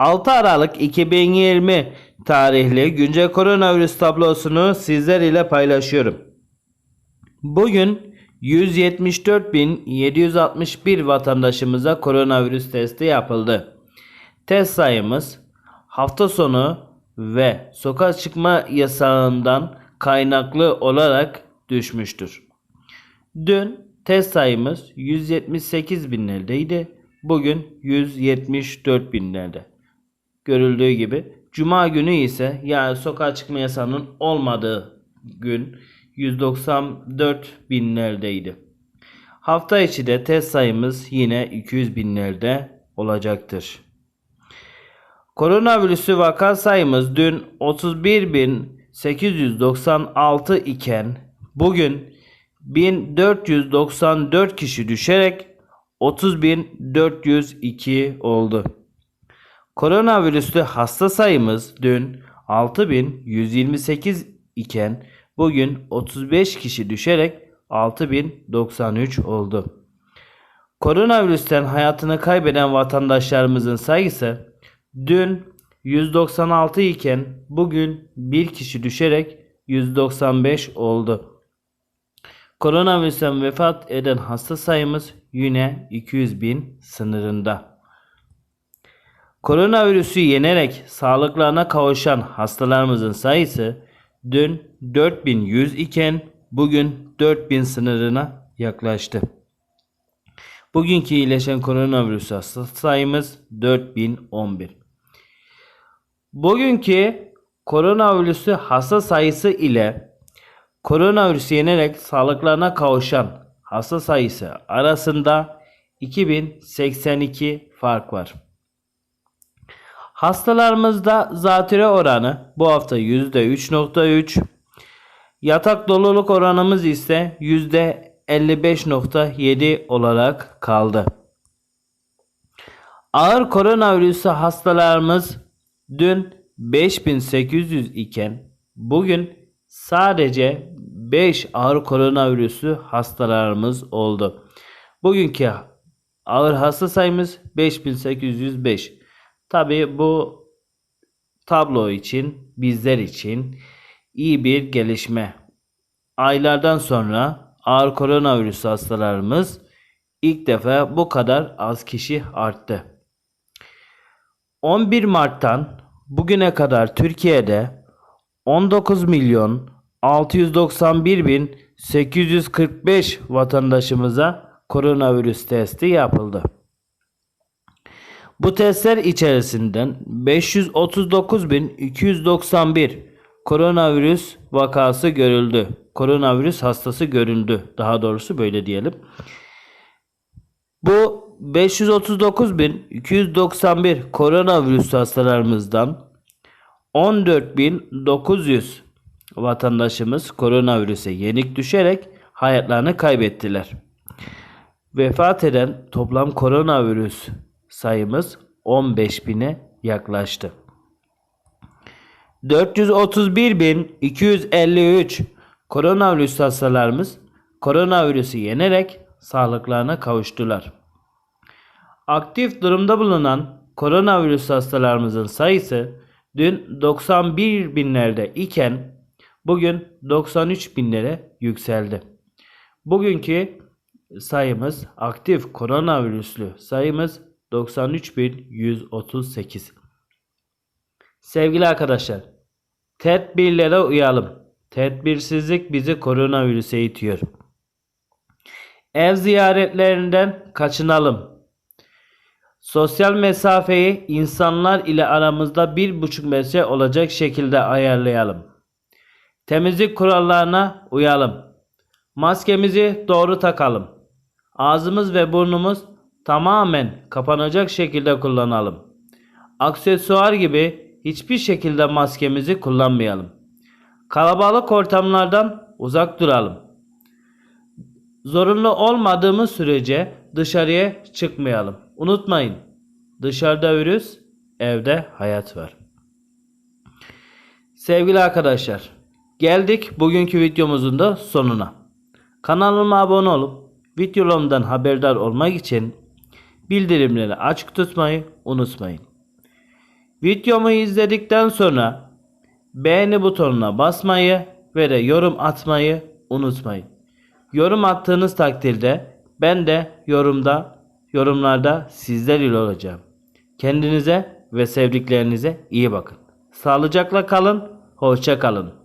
6 Aralık 2020 tarihli güncel koronavirüs tablosunu sizler ile paylaşıyorum. Bugün 174.761 vatandaşımıza koronavirüs testi yapıldı. Test sayımız hafta sonu ve sokağa çıkma yasağından kaynaklı olarak düşmüştür. Dün test sayımız 178 binlerdeydi. Bugün 174 binlerde. Görüldüğü gibi Cuma günü ise yani sokağa çıkma yasağının olmadığı gün 194 binlerdeydi. Hafta içi de test sayımız yine 200 binlerde olacaktır. Koronavirüsü vaka sayımız dün 31.896 iken bugün 1494 kişi düşerek 30.402 oldu. Koronavirüslü hasta sayımız dün 6128 iken bugün 35 kişi düşerek 6093 oldu. Koronavirüsten hayatını kaybeden vatandaşlarımızın sayısı dün 196 iken bugün bir kişi düşerek 195 oldu. Koronavirüsten vefat eden hasta sayımız yine 200 bin sınırında. Koronavirüsü yenerek sağlıklarına kavuşan hastalarımızın sayısı dün 4100 iken bugün 4000 sınırına yaklaştı. Bugünkü iyileşen koronavirüs hasta sayımız 4011. Bugünkü koronavirüsü hasta sayısı ile koronavirüsü yenerek sağlıklarına kavuşan hasta sayısı arasında 2082 fark var. Hastalarımızda zatüre oranı bu hafta %3.3. Yatak doluluk oranımız ise %55.7 olarak kaldı. Ağır koronavirüsü hastalarımız dün 5800 iken bugün sadece 5 ağır koronavirüsü hastalarımız oldu. Bugünkü ağır hasta sayımız 5805. Tabi bu tablo için bizler için iyi bir gelişme. Aylardan sonra ağır koronavirüs hastalarımız ilk defa bu kadar az kişi arttı. 11 Mart'tan bugüne kadar Türkiye'de 19 milyon 691 bin 845 vatandaşımıza koronavirüs testi yapıldı. Bu testler içerisinden 539.291 koronavirüs vakası görüldü. Koronavirüs hastası görüldü. Daha doğrusu böyle diyelim. Bu 539.291 koronavirüs hastalarımızdan 14.900 vatandaşımız koronavirüse yenik düşerek hayatlarını kaybettiler. Vefat eden toplam koronavirüs sayımız 15.000'e yaklaştı. 431.253 koronavirüs hastalarımız koronavirüsü yenerek sağlıklarına kavuştular. Aktif durumda bulunan koronavirüs hastalarımızın sayısı dün 91 binlerde iken bugün 93 binlere yükseldi. Bugünkü sayımız aktif koronavirüslü sayımız 93.138. Sevgili arkadaşlar, tedbirlere uyalım. Tedbirsizlik bizi koronavirüse itiyor. Ev ziyaretlerinden kaçınalım. Sosyal mesafeyi insanlar ile aramızda bir buçuk metre olacak şekilde ayarlayalım. Temizlik kurallarına uyalım. Maskemizi doğru takalım. Ağzımız ve burnumuz tamamen kapanacak şekilde kullanalım. Aksesuar gibi hiçbir şekilde maskemizi kullanmayalım. Kalabalık ortamlardan uzak duralım. Zorunlu olmadığımız sürece dışarıya çıkmayalım. Unutmayın, dışarıda virüs, evde hayat var. Sevgili arkadaşlar, geldik bugünkü videomuzun da sonuna. Kanalıma abone olup videolarımdan haberdar olmak için bildirimleri açık tutmayı unutmayın. Videomu izledikten sonra beğeni butonuna basmayı ve de yorum atmayı unutmayın. Yorum attığınız takdirde ben de yorumda yorumlarda sizler ile olacağım. Kendinize ve sevdiklerinize iyi bakın. Sağlıcakla kalın, hoşça kalın.